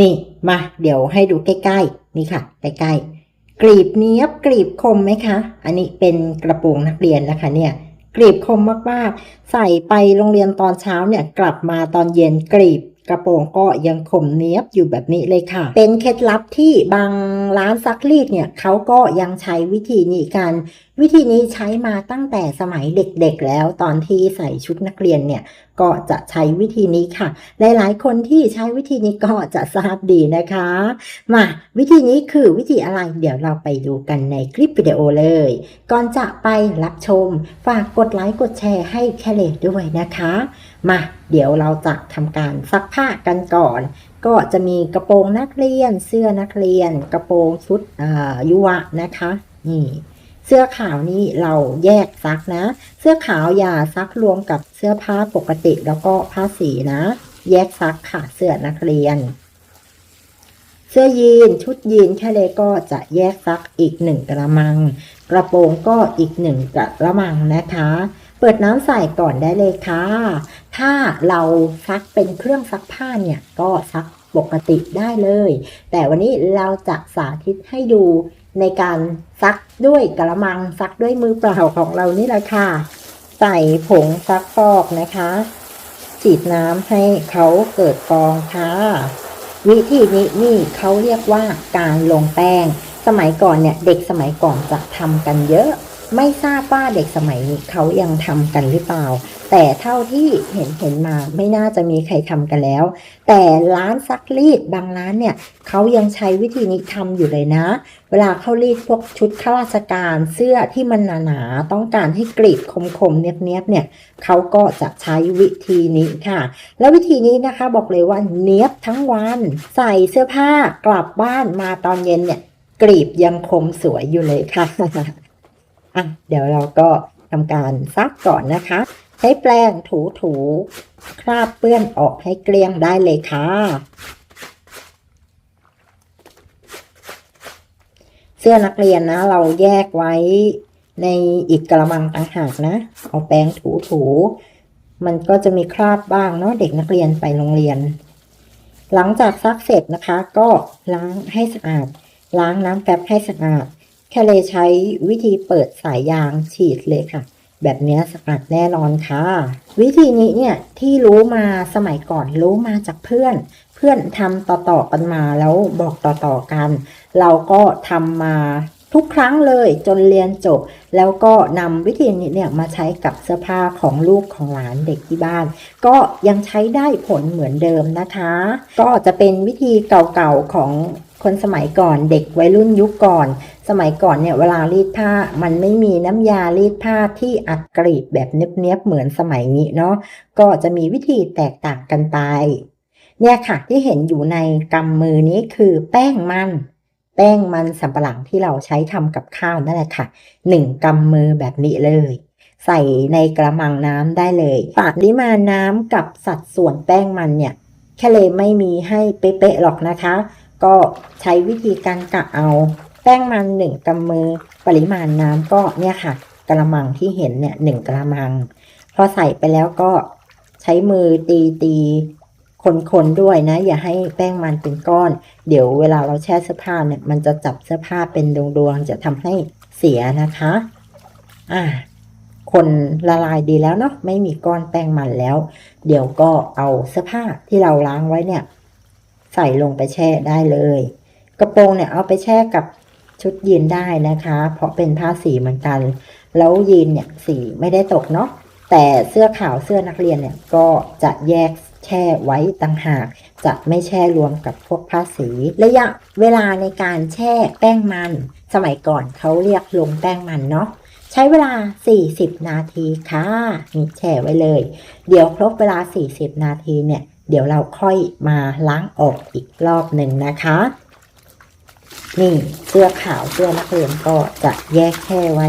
นี่มาเดี๋ยวให้ดูใกล้ๆ นี่ค่ะ ใกล้ๆ กรีบเนี้ยบกรีบคมไหมคะ อันนี้เป็นกระโปรงนักเรียนนะคะเนี่ยกรีบคมมากๆ ใส่ไปโรงเรียนตอนเช้าเนี่ยกลับมาตอนเย็นกรีบ กระโปรงก็ยังคมเนี้ยบอยู่แบบนี้เลยค่ะ เป็นเคล็ดลับที่บางร้านซักรีดเนี่ยเขาก็ยังใช้วิธีนี้กัน วิธีนี้ใช้มาตั้งแต่สมัยเด็กๆแล้วตอนที่ใส่ชุดนักเรียนเนี่ยก็จะใช้วิธีนี้ค่ะ หลายๆ คนที่ใช้วิธีนี้ก็จะทราบดีนะคะ มาวิธีนี้คือวิธีอะไรเดี๋ยวเราไปดูกันในคลิปวิดีโอเลย ก่อนจะไปรับชม ฝากกดไลค์กดแชร์ให้แคเลด้วยนะคะ มา เดี๋ยวเราจะทำการซักผ้ากันก่อน ก็จะมีกระโปรงนักเรียน เสื้อนักเรียน กระโปรงชุดอ่ายุวะนะคะ นี่เสื้อขาวนี่เราแยกซักนะ เสื้อขาวอย่าซักรวมกับเสื้อผ้าปกติแล้วก็ผ้าสีนะ แยกซักค่ะเสื้อนักเรียน เสื้อยีนชุดยีนแค่เลยก็จะแยกซักอีกหนึ่งกระมัง กระโปรงก็อีกหนึ่งกระมังนะคะ ปิดน้ำใส่ก่อนได้เลยค่ะ ถ้าเราซักเป็นเครื่องซักผ้าเนี่ยก็ซักปกติได้เลย แต่วันนี้เราจะสาธิตให้ดูในการซักด้วยกระมังซักด้วยมือเปล่าของเรานี่แหละค่ะ ใส่ผงซักฟอกนะคะ ฉีดน้ำให้เขาเกิดฟองค่ะ วิธีนี้นี่เขาเรียกว่าการลงแป้ง สมัยก่อนเนี่ยเด็กสมัยก่อนจะทำกันเยอะ ไม่ทราบว่าเด็กสมัยนี้เขายังทำกันหรือเปล่า แต่เท่าที่เห็นเห็นมาไม่น่าจะมีใครทำกันแล้ว แต่ร้านซักรีดบางร้านเนี่ยเขายังใช้วิธีนี้ทำอยู่เลยนะ เวลาเขารีดพวกชุดข้าราชการเสื้อที่มันหนาๆต้องการให้กรีบคมๆเนียบๆเนี่ยเขาก็จะใช้วิธีนี้ค่ะ แล้ววิธีนี้นะคะบอกเลยว่าเนียบทั้งวัน ใส่เสื้อผ้ากลับบ้านมาตอนเย็นเนี่ยกรีบยังคมสวยอยู่เลยค่ะ อะเดี๋ยวเราก็ทำการซักก่อนนะคะ ใช้แปรงถูถูๆคราบเปื้อนออกให้เกลี้ยงได้เลยค่ะ เสื้อนักเรียนนะ เราแยกไว้ในอีกกระมังต่างหากนะ เอาแปรงถูถูๆมันก็จะมีคราบบ้างเนาะเด็กนักเรียนไปโรงเรียน หลังจากซักเสร็จนะคะ ก็ล้างให้สะอาด ล้างน้ำแป๊บให้สะอาด แคเลใช้วิธีเปิดสายยางฉีดเลยค่ะ แบบนี้สะอาดแน่นอนค่ะ วิธีนี้เนี่ยที่รู้มาสมัยก่อนรู้มาจากเพื่อน เพื่อนทำต่อๆกันมาแล้วบอกต่อๆกัน เราก็ทำมาทุกครั้งเลยจนเรียนจบ แล้วก็นำวิธีนี้เนี่ยมาใช้กับเสื้อผ้าของลูกของหลานเด็กที่บ้าน ก็ยังใช้ได้ผลเหมือนเดิมนะคะ ก็จะเป็นวิธีเก่าๆของ คนสมัยก่อนเด็กวัยรุ่นยุคก่อน สมัยก่อนเนี่ยเวลารีดผ้ามันไม่มีน้ำยารีดผ้าที่อัดกรีบแบบเนี้ยบๆเหมือนสมัยนี้เนาะก็จะมีวิธีแตกต่างกันไป เนี่ยค่ะที่เห็นอยู่ในกำมือนี้คือแป้งมันแป้งมันสำปะหลังที่เราใช้ทำกับข้าวนั่นแหละค่ะหนึ่งกำมือแบบนี้เลย ใส่ในกระมังน้ำได้เลยปริมาณน้ำกับสัดส่วนแป้งมันเนี่ยแค่เลยไม่มีให้เป๊ะๆหรอกนะคะ ก็ใช้วิธีการกะเอาแป้งมันหนึ่งกำมือ ปริมาณน้ำก็เนี่ยค่ะกระมังที่เห็นเนี่ยหนึ่งกระมัง พอใส่ไปแล้วก็ใช้มือตีตีคนๆด้วยนะ อย่าให้แป้งมันเป็นก้อน เดี๋ยวเวลาเราแช่เสื้อผ้าเนี่ย มันจะจับเสื้อผ้าเป็นดวงๆจะทำให้เสียนะคะ อ่า คนละลายดีแล้วเนาะไม่มีก้อนแป้งมันแล้ว เดี๋ยวก็เอาเสื้อผ้าที่เราล้างไว้เนี่ย ใส่ลงไปแช่ได้เลย กระโปรงเนี่ยเอาไปแช่กับชุดยีนได้นะคะ เพราะเป็นผ้าสีเหมือนกัน แล้วยีนเนี่ยสีไม่ได้ตกเนาะแต่เสื้อขาวเสื้อนักเรียนเนี่ยก็จะแยกแช่ไว้ต่างหาก จะไม่แช่รวมกับพวกผ้าสีระยะเวลาในการแช่แป้งมัน สมัยก่อนเขาเรียกลงแป้งมันเนาะใช้เวลา 40 นาทีค่ะนี่แช่ไว้เลย เดี๋ยวครบเวลา 40 นาทีเนี่ย เดี๋ยวเราค่อยมาล้างออกอีกรอบหนึ่งนะคะ นี่เสื้อขาวเสื้อนักเรียนก็จะแยกแช่ไว้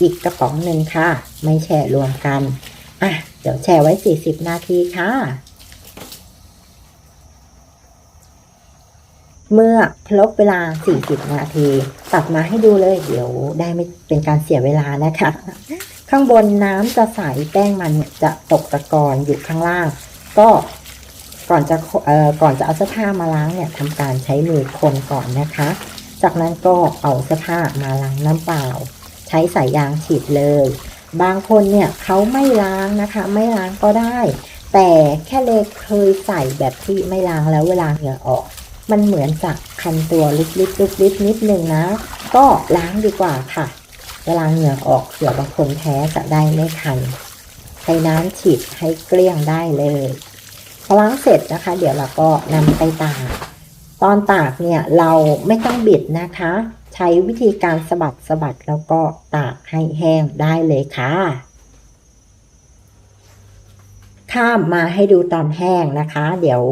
อีกกระป๋องหนึ่งค่ะ ไม่แช่รวมกัน อะ เดี๋ยวแช่ไว้ 40 นาทีค่ะ เมื่อครบเวลา 40 นาที ตัดมาให้ดูเลย เดี๋ยวได้ไม่เป็นการเสียเวลานะคะ ข้างบนน้ำจะใสแป้งมันจะตกตะกอนอยู่ข้างล่าง ก็ ก่อนจะเอ่อก่อนจะเอาเสื้อผ้ามาล้างเนี่ยทำการใช้มือคนก่อนนะคะ จากนั้นก็เอาเสื้อผ้ามาล้างน้ำเปล่า ใช้สายยางฉีดเลย บางคนเนี่ยเขาไม่ล้างนะคะ ไม่ล้างก็ได้ แต่แค่เล็กเคยใส่แบบที่ไม่ล้างแล้วเวลาเหงื่อออก มันเหมือนจะคันตัวลิบๆลิบๆนิดนึงนะ ก็ล้างดีกว่าค่ะ เวลาเหงื่อออกเผื่อบางคนแพ้จะได้ไม่คันใช้น้ำฉีดให้เกลี้ยงได้เลย พอล้างเสร็จนะคะ เดี๋ยวเราก็นำไปตาก ตอนตากเนี่ยเราไม่ต้องบิดนะคะ ใช้วิธีการสะบัดสะบัดแล้วก็ตากให้แห้งได้เลยค่ะ ข้ามมาให้ดูตอนแห้งนะคะ เดี๋ยว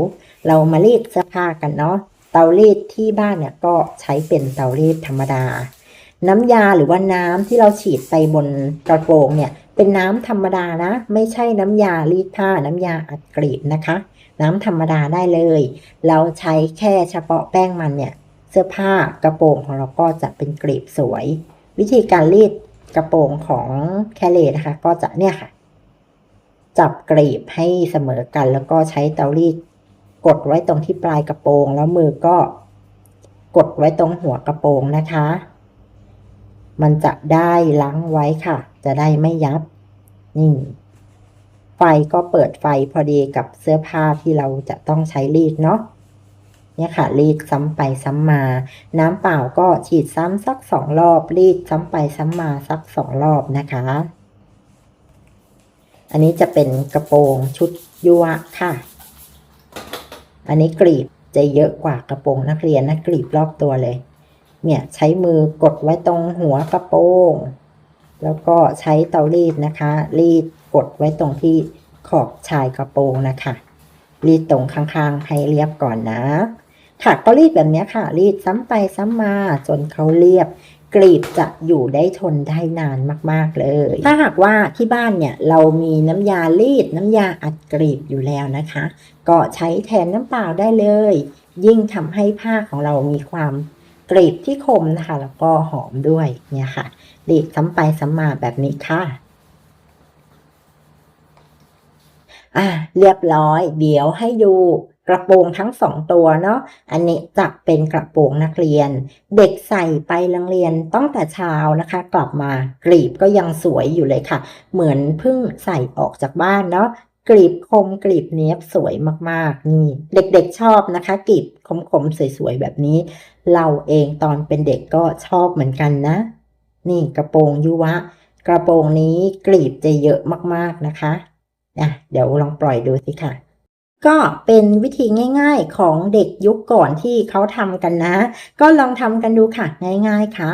เรามารีดเสื้อผ้ากันเนาะเตารีดที่บ้านเนี่ยก็ใช้เป็นเตารีดธรรมดา น้ำยาหรือว่าน้ำที่เราฉีดไปบนกระโปรงเนี่ย เป็นน้ำธรรมดานะ ไม่ใช่น้ำยารีดผ้าน้ำยาอัดกรีบนะคะ น้ำธรรมดาได้เลย เราใช้แค่เฉพาะแป้งมันเนี่ย เสื้อผ้ากระโปรงของเราก็จะเป็นกรีบสวย วิธีการรีดกระโปรงของแคเลนะคะ ก็จะเนี่ยค่ะ จับกรีบให้เสมอกัน แล้วก็ใช้เตารีดกดไว้ตรงที่ปลายกระโปรง แล้วมือก็กดไว้ตรงหัวกระโปรงนะคะ มันจะได้ล้างไว้ค่ะ จะได้ไม่ยับ นี่ ไฟก็เปิดไฟพอดีกับเสื้อผ้าที่เราจะต้องใช้รีดเนาะเนี่ยค่ะ รีดซ้ำไปซ้ำมา น้ำเปล่าก็ฉีดซ้ำสักสองรอบ รีดซ้ำไปซ้ำมาสักสองรอบนะคะ อันนี้จะเป็นกระโปรงชุดยัวค่ะ อันนี้กรีบจะเยอะกว่ากระโปรงนักเรียนนะกรีบรอบตัวเลย เนี่ยใช้มือกดไว้ตรงหัวกระโปรงแล้วก็ใช้เตารีดนะคะ รีดกดไว้ตรงที่ขอบชายกระโปรงนะคะ รีดตรงข้างๆให้เรียบก่อนนะค่ะก็รีดแบบนี้ค่ะ รีดซ้ำไปซ้ำมาจนเขาเรียบกรีบจะอยู่ได้ทนได้นานมาก ๆ เลย ถ้าหากว่าที่บ้านเนี่ยเรามีน้ำยารีดน้ำยาอัดกรีบอยู่แล้วนะคะ ก็ใช้แทนน้ำเปล่าได้เลย ยิ่งทำให้ผ้าของเรามีความ กรีบที่คมนะคะ แล้วก็หอมด้วยเนี่ยค่ะรีดซ้ำไปซ้ำมาแบบนี้ค่ะอะเรียบร้อย เดี๋ยวให้ดูกระโปรงทั้งสองตัวเนาะ อันนี้จะเป็นกระโปรงนักเรียน เด็กใส่ไปโรงเรียนตั้งแต่เช้านะคะ กลับมากรีบก็ยังสวยอยู่เลยค่ะ เหมือนเพิ่งใส่ออกจากบ้านเนาะกรีบคมกรีบเนี้ยบสวยมากๆนี่ เด็กๆชอบนะคะกรีบคมๆสวยๆแบบนี้ เราเองตอนเป็นเด็กก็ชอบเหมือนกันนะ นี่กระโปรงยุวะ กระโปรงนี้กรีบจะเยอะมากๆนะคะอะเดี๋ยวลองปล่อยดูสิค่ะ ก็เป็นวิธีง่าย ๆของเด็กยุคก่อนที่เขาทำกันนะ ก็ลองทำกันดูค่ะง่าย ๆค่ะ